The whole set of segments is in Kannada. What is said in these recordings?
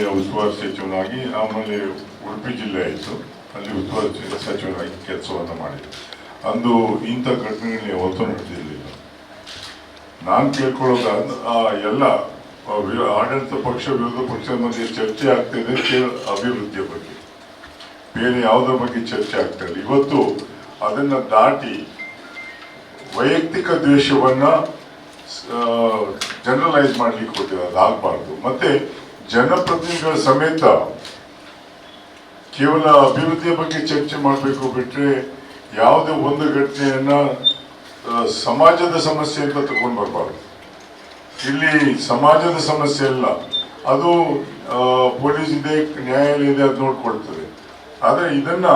ಉಸ್ತುವಾರಿ ಸಚಿವನಾಗಿ ಆಮೇಲೆ ಉಡುಪಿ ಜಿಲ್ಲೆ ಆಯಿತು. ಅಲ್ಲಿ ಉಸ್ತುವಾರಿ ಸಚಿವನಾಗಿ ಕೆಲಸವನ್ನು ಮಾಡಿದೆ ಅಂದು ಇಂಥ ಘಟನೆಗಳು ಯಾವತ್ತೂ ನಡೆದಿರಲಿಲ್ಲ. ನಾನು ಕೇಳ್ಕೊಳ್ಳೋದ ಎಲ್ಲ ಆಡಳಿತ ಪಕ್ಷ, ವಿರೋಧ ಪಕ್ಷದ ಮಧ್ಯೆ ಚರ್ಚೆ ಆಗ್ತಿದೆ ಕೇವಲ ಅಭಿವೃದ್ಧಿಯ ಬಗ್ಗೆ. ಬೇರೆ ಯಾವುದರ ಬಗ್ಗೆ ಚರ್ಚೆ ಆಗ್ತಾ ಇಲ್ಲ. ಇವತ್ತು ಅದನ್ನ ದಾಟಿ ವೈಯಕ್ತಿಕ ದ್ವೇಷವನ್ನ ಜನರಲೈಸ್ ಮಾಡ್ಲಿಕ್ಕೆ ಹೋಗ್ತಿದೆ ಅದಾಗಬಾರ್ದು ಮತ್ತೆ ಜನಪ್ರತಿನಿಧಿಗಳ ಸಮೇತ ಕೇವಲ ಅಭಿವೃದ್ಧಿಯ ಬಗ್ಗೆ ಚರ್ಚೆ ಮಾಡಬೇಕು ಬಿಟ್ಟರೆ ಯಾವುದೇ ಒಂದು ಘಟನೆಯನ್ನ ಸಮಾಜದ ಸಮಸ್ಯೆ ಅಂತ ತಗೊಂಡು ಬರಬಾರ್ದು. ಇಲ್ಲಿ ಸಮಾಜದ ಸಮಸ್ಯೆ ಅಲ್ಲ, ಅದು ಪೊಲೀಸ್ ಇದೆ, ನ್ಯಾಯಾಲಯ ಇದೆ, ಅದು ನೋಡ್ಕೊಳ್ತದೆ. ಆದರೆ ಇದನ್ನ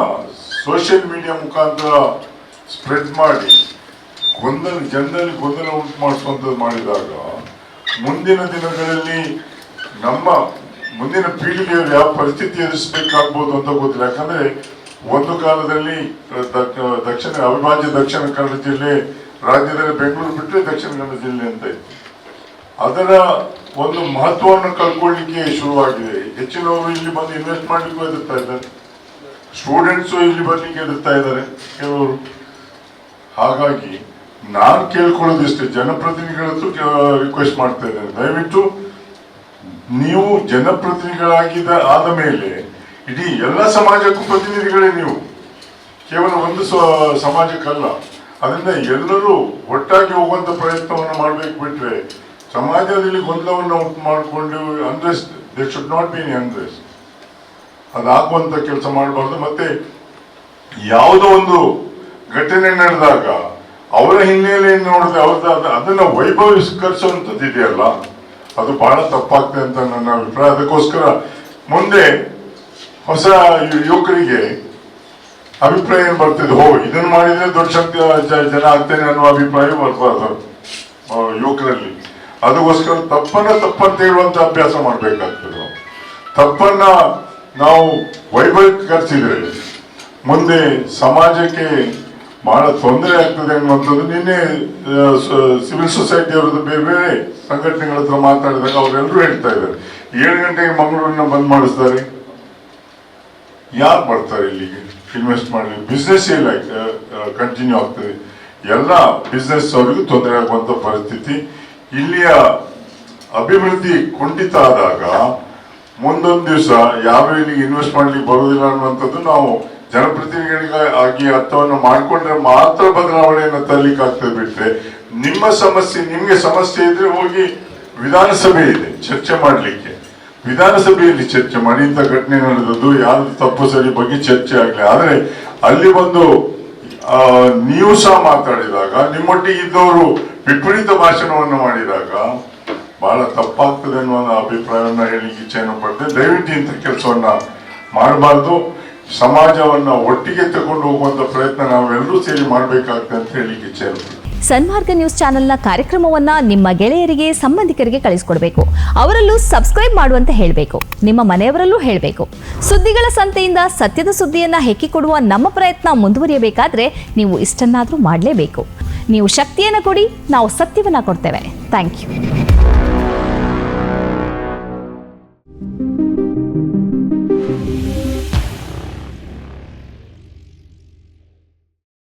ಸೋಷಿಯಲ್ ಮೀಡಿಯಾ ಮುಖಾಂತರ ಸ್ಪ್ರೆಡ್ ಮಾಡಿ, ಗೊಂದಲ, ಜನರಲ್ಲಿ ಗೊಂದಲ ಉಂಟು ಮಾಡಿಸುವಂಥದ್ದು ಮಾಡಿದಾಗ, ಮುಂದಿನ ದಿನಗಳಲ್ಲಿ ನಮ್ಮ ಮುಂದಿನ ಪೀಳಿಗೆಯಲ್ಲಿ ಯಾವ ಪರಿಸ್ಥಿತಿ ಎದುರಿಸಬೇಕಾಗ್ಬೋದು ಅಂತ ಗೊತ್ತಿಲ್ಲ. ಯಾಕಂದ್ರೆ ಒಂದು ಕಾಲದಲ್ಲಿ ದಕ್ಷಿಣ, ಅವಿಭಾಜ್ಯ ದಕ್ಷಿಣ ಕನ್ನಡ ಜಿಲ್ಲೆ, ರಾಜ್ಯದಲ್ಲಿ ಬೆಂಗಳೂರು ಬಿಟ್ಟರೆ ದಕ್ಷಿಣ ಕನ್ನಡ ಜಿಲ್ಲೆ ಅಂತ ಇತ್ತು. ಅದರ ಒಂದು ಮಹತ್ವವನ್ನು ಕಳ್ಕೊಳ್ಳಿಕ್ಕೆ ಶುರುವಾಗಿದೆ. ಹೆಚ್ಚಿನವರು ಇಲ್ಲಿ ಬಂದು ಇನ್ವೆಸ್ಟ್ ಮಾಡಲಿಕ್ಕೂ ಎದುರ್ತಾ ಇದ್ದಾರೆ. ಸ್ಟೂಡೆಂಟ್ಸು ಇಲ್ಲಿ ಬರ್ಲಿಕ್ಕೆ ಎದುರ್ತಾ ಇದ್ದಾರೆ, ಕೆಲವರು. ಹಾಗಾಗಿ ನಾನು ಕೇಳ್ಕೊಳ್ಳೋದಿಷ್ಟೇ ಜನಪ್ರತಿನಿಧಿಗಳ ರಿಕ್ವೆಸ್ಟ್ ಮಾಡ್ತಾ ಇದ್ದೇನೆ ದಯವಿಟ್ಟು ನೀವು ಜನಪ್ರತಿನಿಧಿಗಳಾಗಿದ್ದ ಆದ ಮೇಲೆ ಇಡೀ ಎಲ್ಲ ಸಮಾಜಕ್ಕೂ ಪ್ರತಿನಿಧಿಗಳೇ ನೀವು. ಕೇವಲ ಒಂದು ಸಮಾಜಕ್ಕಲ್ಲ. ಅದರಿಂದ ಎಲ್ಲರೂ ಒಟ್ಟಾಗಿ ಹೋಗುವಂಥ ಪ್ರಯತ್ನವನ್ನು ಮಾಡಬೇಕು ಬಿಟ್ರೆ ಸಮಾಜದಲ್ಲಿ ಗೊಂದಲವನ್ನು ಉಂಟು ಮಾಡಿಕೊಂಡು unrest they should not be unrest ಅದಾಗುವಂಥ ಕೆಲಸ ಮಾಡಬಾರ್ದು. ಮತ್ತೆ ಯಾವುದೋ ಒಂದು ಘಟನೆ ನಡೆದಾಗ ಅವರ ಹಿನ್ನೆಲೆಯನ್ನು ನೋಡಿದ್ರೆ ಅವ್ರದ್ದು ಅದನ್ನು ವೈಭವೀಕರಿಸುವಂಥದ್ದು ಇದೆಯಲ್ಲ ಅದು ಬಹಳ ತಪ್ಪಾಗ್ತದೆ ಅಂತ ನನ್ನ ಅಭಿಪ್ರಾಯ. ಅದಕ್ಕೋಸ್ಕರ ಮುಂದೆ ಹೊಸ ಯುವಕರಿಗೆ ಅಭಿಪ್ರಾಯ ಏನ್ ಬರ್ತಿದೆ? ಹೋ ಇದನ್ನ ಮಾಡಿದ್ರೆ ದೊಡ್ಡ ಜನ ಆಗ್ತೇನೆ ಅನ್ನೋ ಅಭಿಪ್ರಾಯ ಬರ್ಬಾರ್ದು ಯುವಕರಲ್ಲಿ. ಅದಕ್ಕೋಸ್ಕರ ತಪ್ಪನ್ನ ತಪ್ಪಂತ ಹೇಳುವಂತ ಅಭ್ಯಾಸ ಮಾಡ್ಬೇಕಾಗ್ತದೆ. ತಪ್ಪನ್ನ ನಾವು ವೈಭವೀಕರಿಸಿದ್ರೆ ಮುಂದೆ ಸಮಾಜಕ್ಕೆ ಬಹಳ ತೊಂದರೆ ಆಗ್ತದೆ ಅನ್ನುವಂಥದ್ದು ನಿನ್ನೆ ಸಿವಿಲ್ ಸೊಸೈಟಿ ಅವರದ್ದು ಬೇರೆ ಬೇರೆ ಸಂಘಟನೆಗಳ ಹತ್ರ ಮಾತಾಡಿದಾಗ ಅವರೆಲ್ಲರೂ ಹೇಳ್ತಾ ಇದ್ದಾರೆ. ಏಳು ಗಂಟೆಗೆ ಮಂಗಳೂರನ್ನ ಬಂದ್ ಮಾಡಿಸ್ತಾರೆ. ಯಾರು ಬರ್ತಾರೆ ಇಲ್ಲಿಗೆ? ಇನ್ವೆಸ್ಟ್ ಮಾಡಲಿ ಬಿಸ್ನೆಸ್ ಎಲ್ಲ ಕಂಟಿನ್ಯೂ ಆಗ್ತದೆ. ಎಲ್ಲ ಬಿಸ್ನೆಸ್ ಅವರಿಗೂ ತೊಂದರೆ ಆಗುವಂಥ ಪರಿಸ್ಥಿತಿ. ಇಲ್ಲಿಯ ಅಭಿವೃದ್ಧಿ ಕುಂಠಿತ ಆದಾಗ, ಮುಂದೊಂದು ದಿವಸ ಯಾರು ಇಲ್ಲಿಗೆ ಇನ್ವೆಸ್ಟ್ ಮಾಡಲಿಕ್ಕೆ ಬರುವುದಿಲ್ಲ ಅನ್ನುವಂಥದ್ದು ನಾವು ಜನಪ್ರತಿನಿಧಿಗಳಿಗೆ ಆಗಿ ಅರ್ಥವನ್ನು ಮಾಡಿಕೊಂಡ್ರೆ ಮಾತ್ರ ಬದಲಾವಣೆಯನ್ನು ತರಲಿಕ್ಕೆ ಆಗ್ತದೆ ಬಿಟ್ರೆ ನಿಮ್ಮ ಸಮಸ್ಯೆ, ನಿಮ್ಗೆ ಸಮಸ್ಯೆ ಇದ್ರೆ ಹೋಗಿ ವಿಧಾನಸಭೆ ಇದೆ, ಚರ್ಚೆ ಮಾಡಲಿಕ್ಕೆ. ವಿಧಾನಸಭೆಯಲ್ಲಿ ಚರ್ಚೆ ಮಾಡಿ, ಇಂಥ ಘಟನೆ ನಡೆದದ್ದು ಯಾರು ತಪ್ಪು ಸರಿ ಬಗ್ಗೆ ಚರ್ಚೆ ಆಗಲಿ. ಆದ್ರೆ ಅಲ್ಲಿ ಬಂದು ನೀವು ಸಹ ಮಾತಾಡಿದಾಗ, ನಿಮ್ಮೊಟ್ಟಿಗೆ ಇದ್ದವರು ವಿಪರೀತ ಭಾಷಣವನ್ನು ಮಾಡಿದಾಗ, ಬಹಳ ತಪ್ಪಾಗ್ತದೆ ಅನ್ನುವ ಒಂದು ಅಭಿಪ್ರಾಯವನ್ನ ಹೇಳಿ ಇಚ್ಛೆಯನ್ನು ಪಡೆದೆ. ದಯವಿಟ್ಟು ಇಂಥ ಕೆಲಸವನ್ನ ಮಾಡಬಾರ್ದು. ಸಮಾಜವನ್ನ ಒಟ್ಟಿಗೆ ತಗೊಂಡು ಹೋಗುವಂತ ಪ್ರಯತ್ನ ನಾವೆಲ್ಲರೂ ಸೇರಿ ಮಾಡಬೇಕಾಗ್ತದೆ ಅಂತ ಹೇಳಿಕ್ಕೆ ಇಚ್ಛೆ ಸನ್ಮಾರ್ಗ ನ್ಯೂಸ್ ಚಾನೆಲ್ನ ಕಾರ್ಯಕ್ರಮವನ್ನ ನಿಮ್ಮ ಗೆಳೆಯರಿಗೆ, ಸಂಬಂಧಿಕರಿಗೆ ಕಳಿಸ್ಕೊಡ್ಬೇಕು. ಅವರಲ್ಲೂ ಸಬ್ಸ್ಕ್ರೈಬ್ ಮಾಡುವಂತೆ ಹೇಳಬೇಕು. ನಿಮ್ಮ ಮನೆಯವರಲ್ಲೂ ಹೇಳಬೇಕು. ಸುದ್ದಿಗಳ ಸಂತೆಯಿಂದ ಸತ್ಯದ ಸುದ್ದಿಯನ್ನ ಹೆಕ್ಕಿಕೊಡುವ ನಮ್ಮ ಪ್ರಯತ್ನ ಮುಂದುವರಿಯಬೇಕಾದ್ರೆ ನೀವು ಇಷ್ಟನ್ನಾದರೂ ಮಾಡಲೇಬೇಕು. ನೀವು ಶಕ್ತಿಯನ್ನು ಕೊಡಿ, ನಾವು ಸತ್ಯವನ್ನ ಕೊಡ್ತೇವೆ. Thank you